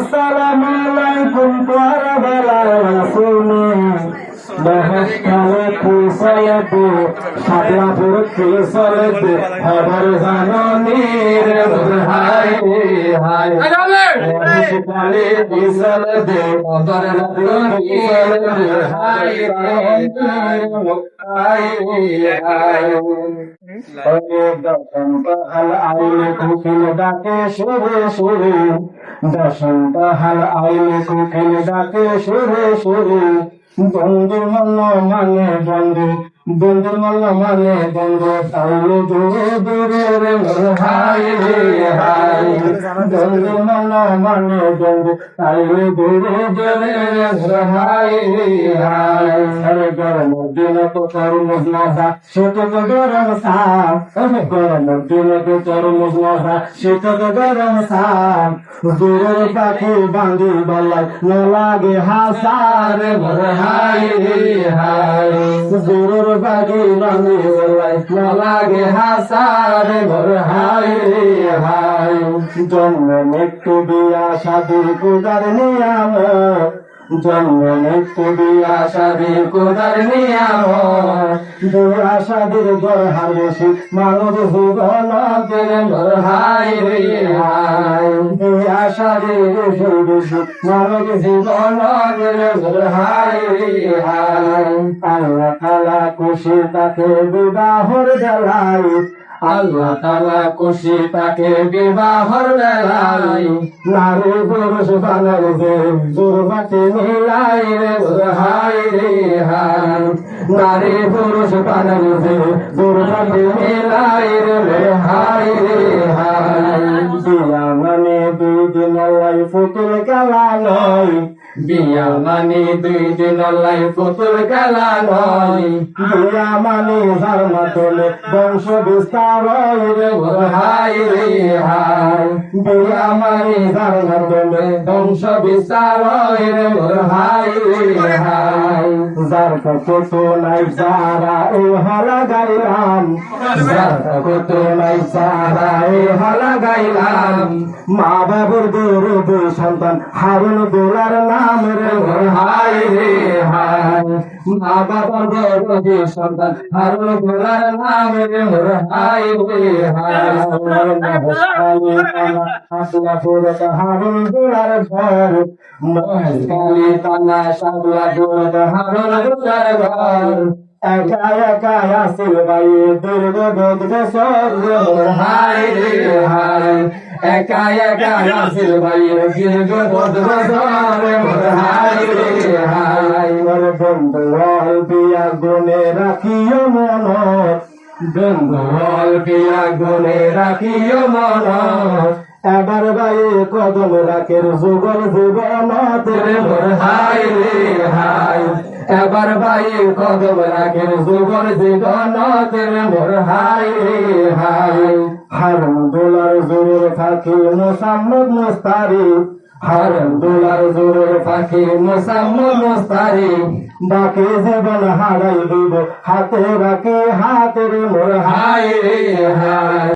আসসালামু আলাইকুম মহাকালে কুসলতে সাবলাপুর কুসলতে খবর জাননীর হায় হায়। মহাকালে কুসলতে খবর জাননীর হায় হায় আইলে কুকিল ডাকে সুরে সুরে। বসন্ত হাল আইলে কুকিল ডাকে সুরে সুরে। বন্ধুর মল্ল মানে বন্ধু বন্ধুর মল্ল মানে বন্ধু তাইলে দূরে দূরে রে হাই রে হাই বন্ধুর মল্ল মানে বন্ধু তাইলে দূরে দূরে রে হাই গরম দিন তো তরমুজ মজা শীত তো গরম সাপ দূরের পাখি বান্ধি বলাই লাগে হাসারে দূরের পাখি বান্ধি বলাই ন লাগে হাসারে মোর হাই। রে হাই জন্ম মৃত্যু বিয়া শাদির কুদার নিয়াম। জন্ম মৃত্যু বিয়া শাদির কুদার নিয়াম বিয়া শাদির ঘর হারেছি মানব মোর হাই রে হাই বিয়া শাদির সুরেছি মানব জীবন হাই আল্লাহ তালা খুশি তাকে বিবাহর জ্বালাই আল্লাহ তালা খুশি তাকে বিবাহর বেলায়। নারী পুরুষ বানার দে দুর্বাতি মিলাই রে হাই রে হাই নারী পুরুষ বানার দে দুর্বাতি মিলাই রে হাই রে হাই বিয়া মানে দুই দিন লাই ফুতুল খেলা নয় বিয়া মানে দুই দিন লাই পুতুল খেলা নয় বিয়া মানে ধর্ম তোলে বংশ বিস্তার হাই রে হাই বিয়া মানে ধর্ম তোলে বংশ বিস্তার হাই রে হাই যার কত নাই সারা এ হলা গাইলাম। যার কত নাই সারা এ হলা গাইলাম। মা বাবুর গৌরব সন্তান হারুন দোলার নাম রে মা দূরে দুই সন্তান হারুন দোলার নাম রে হাই রে হাসলা পুরত হারুন দোলার ঘর মহেশকালী তানা সাবলা পুরত হারুন দোলার ঘর একা একা আসিল ভাই দুর্গ দুর্গ সর হাই রে হাই একা একা আসিল ভাই দুর্গ দুর্গ সর হাই রে হাই মোর বন্ধু বিয়া গুনে রাখিও মন বন্ধু বিয়া গুনে রাখিও মন এবার ভাই কদম রাখের যুগল জীবন তেরে মোর হাই রে হাই এবার ভাই কদম রাখের যুগল জীবন তেরে মোর হাই রে হাই হারম দোলার জোরের ফাঁকি মোসাম্মদ মুস্তারি হারম দোলার জোরের ফাঁকি মোসাম্মদ মুস্তারি। বাকি জীবন হারাই দিব, হাতে রাখি হাতের মোর হাই রে হাই